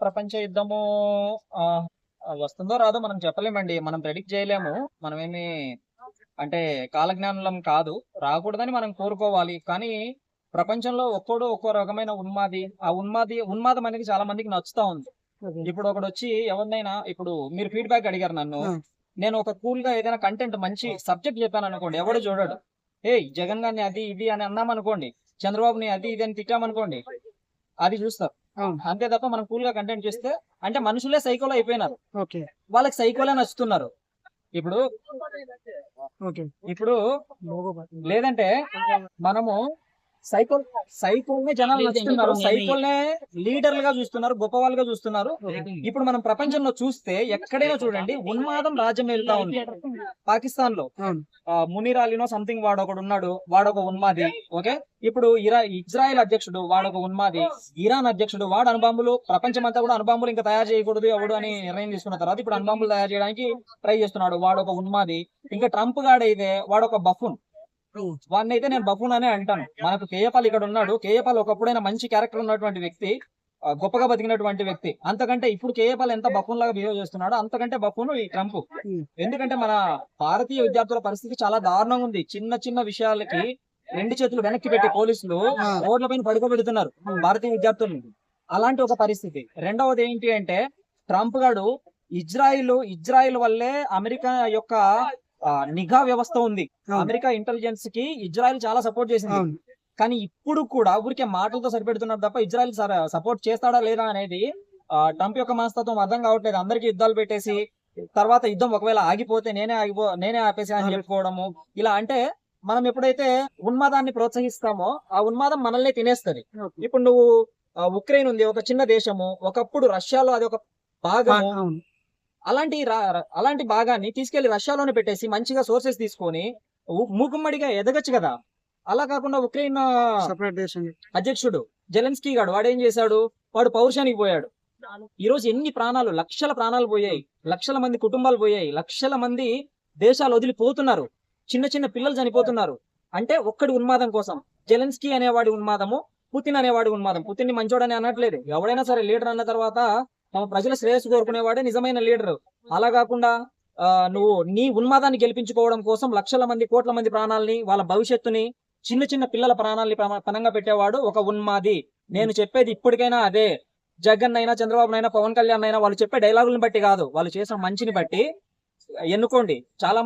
ప్రపంచ యుద్ధము ఆ, వస్తుందో రాదో మనం చెప్పలేమండి. మనం ప్రెడిక్ట్ చేయలేము. మనమేమి అంటే కాలజ్ఞానులం కాదు. రాకూడదని మనం కోరుకోవాలి. కానీ ప్రపంచంలో ఒక్కోడు ఒక్కో రకమైన ఉన్మాది ఆ ఉన్మాది ఉన్మాదం అనేది చాలా మందికి నచ్చుతా ఉంది. ఇప్పుడు ఒకడు వచ్చి ఎవరినైనా ఇప్పుడు మీరు ఫీడ్బ్యాక్ అడిగారు నన్ను. నేను ఒక కూల్గా ఏదైనా కంటెంట్ మంచి సబ్జెక్ట్ చెప్పాను అనుకోండి ఎవడు చూడడు. ఏయ్ జగన్ గారిని అది ఇది అని అన్నాం అనుకోండి చంద్రబాబుని అది ఇది అని తిట్టామనుకోండి అది చూస్తారు. అంతే తప్ప మనం కూల్గా కంటెంట్ చేస్తే అంటే మనుషులే సైకోలో అయిపోయినారు. ఓకే. వాళ్ళకి సైకోలే నచ్చుతున్నారు. ఇప్పుడు ఇప్పుడు లేదంటే మనము సైకోల్ సైకోల్నే జనాలు నచ్చుతున్నారు. సైకోల్నే లీడర్లుగా చూస్తున్నారు గొప్ప వాళ్ళుగా చూస్తున్నారు ఇప్పుడు మనం ప్రపంచంలో చూస్తే ఎక్కడైనా చూడండి ఉన్మాదం రాజ్యం వెళ్తా ఉంది. పాకిస్తాన్లో మునీర్ అలీనో సంథింగ్ వాడు ఒకడు ఉన్నాడు వాడొక ఉన్మాది ఓకే? ఇప్పుడు ఇరా ఇజ్రాయెల్ అధ్యక్షుడు వాడొక ఉన్మాది ఇరాన్ అధ్యక్షుడు వాడు అణుబాంబులు ప్రపంచమంతా కూడా అణుబాంబులు ఇంకా తయారు చేయకూడదు ఎవడు అని నిర్ణయం తీసుకున్న తర్వాత ఇప్పుడు అణుబాంబులు తయారు చేయడానికి ట్రై చేస్తున్నాడు వాడొక ఉన్మాది. ఇంకా ట్రంప్ గాడైతే వాడొక బఫున్. వాడిని అయితే నేను బఫూన్ అనే అంటాను. మనకు కేయపాల్ ఇక్కడ ఉన్నాడు. కేయపాల్ ఒకప్పుడైనా మంచి క్యారెక్టర్ ఉన్నటువంటి వ్యక్తి గొప్పగా బతికినటువంటి వ్యక్తి. అంతకంటే ఇప్పుడు కేయపాల్ ఎంత బఫూన్ లాగా బిహేవ్ చేస్తున్నాడో అంతకంటే బఫూన్ ఈ ట్రంప్. ఎందుకంటే మన భారతీయ విద్యార్థుల పరిస్థితి చాలా దారుణంగా ఉంది. చిన్న చిన్న విషయాలకి రెండు చేతులు వెనక్కి పెట్టి పోలీసులు. రోడ్ల పైన పడుకోబెడుతున్నారు భారతీయ విద్యార్థుల్ని. అలాంటి ఒక పరిస్థితి. రెండవది ఏంటి అంటే ట్రంప్ గాడు ఇజ్రాయిల్ ఇజ్రాయిల్ వల్లే అమెరికా యొక్క నిఘా వ్యవస్థ ఉంది. అమెరికా ఇంటెలిజెన్స్కి ఇజ్రాయెల్ చాలా సపోర్ట్ చేసింది. కానీ ఇప్పుడు కూడా ఊరికే మాటలతో సరిపెడుతున్నారు తప్ప ఇజ్రాయెల్ సపోర్ట్ చేస్తాడా లేదా అనేది ట్రంప్ యొక్క మనస్తత్వం అర్థం కావట్లేదు. అందరికీ యుద్ధాలు పెట్టేసి తర్వాత యుద్ధం ఒకవేళ ఆగిపోతే నేనే ఆగిపో నేనే ఆపేసి అని చెప్పుకోవడము ఇలా అంటే మనం ఎప్పుడైతే ఉన్మాదాన్ని ప్రోత్సహిస్తామో ఆ ఉన్మాదం మనల్ని తినేస్తది. ఇప్పుడు నువ్వు ఉక్రెయిన్ ఉంది ఒక చిన్న దేశము ఒకప్పుడు రష్యాలో అది ఒక అవును. అలాంటి అలాంటి భాగాన్ని తీసుకెళ్ళి రష్యాలోనే పెట్టేసి మంచిగా సోర్సెస్ తీసుకొని మూకుమ్మడిగా ఎదగచ్చు కదా. అలా కాకుండా ఉక్రెయిన్ అధ్యక్షుడు జెలెన్స్కీ గాడు వాడు ఏం చేశాడు? వాడు పౌరుషానికి పోయాడు. ఈ రోజు ఎన్ని ప్రాణాలు లక్షల ప్రాణాలు పోయాయి లక్షల మంది కుటుంబాలు పోయాయి లక్షల మంది దేశాలు వదిలిపోతున్నారు. చిన్న చిన్న పిల్లలు చనిపోతున్నారు. అంటే ఒక్కడి ఉన్మాదం కోసం. జెలెన్స్కీ అనేవాడి ఉన్మాదము పుతిన్ అనేవాడి ఉన్మాదం. పుతిన్ని మంచోడని అనట్లేదు. ఎవడైనా సరే లీడర్ అన్న తర్వాత తమ ప్రజల శ్రేయస్సు కోరుకునేవాడే నిజమైన లీడర్. అలా కాకుండా నువ్వు నీ ఉన్మాదాన్ని గెలిపించుకోవడం కోసం లక్షల మంది కోట్ల మంది ప్రాణాలని వాళ్ళ భవిష్యత్తుని చిన్న చిన్న పిల్లల ప్రాణాలని పనంగా పణంగా పెట్టేవాడు ఒక ఉన్మాది. నేను చెప్పేది ఇప్పటికైనా అదే. జగన్ అయినా చంద్రబాబు అయినా పవన్ కళ్యాణ్ అయినా వాళ్ళు చెప్పే డైలాగులను బట్టి కాదు. వాళ్ళు చేసిన మంచిని బట్టి ఎన్నుకోండి. చాలా మంది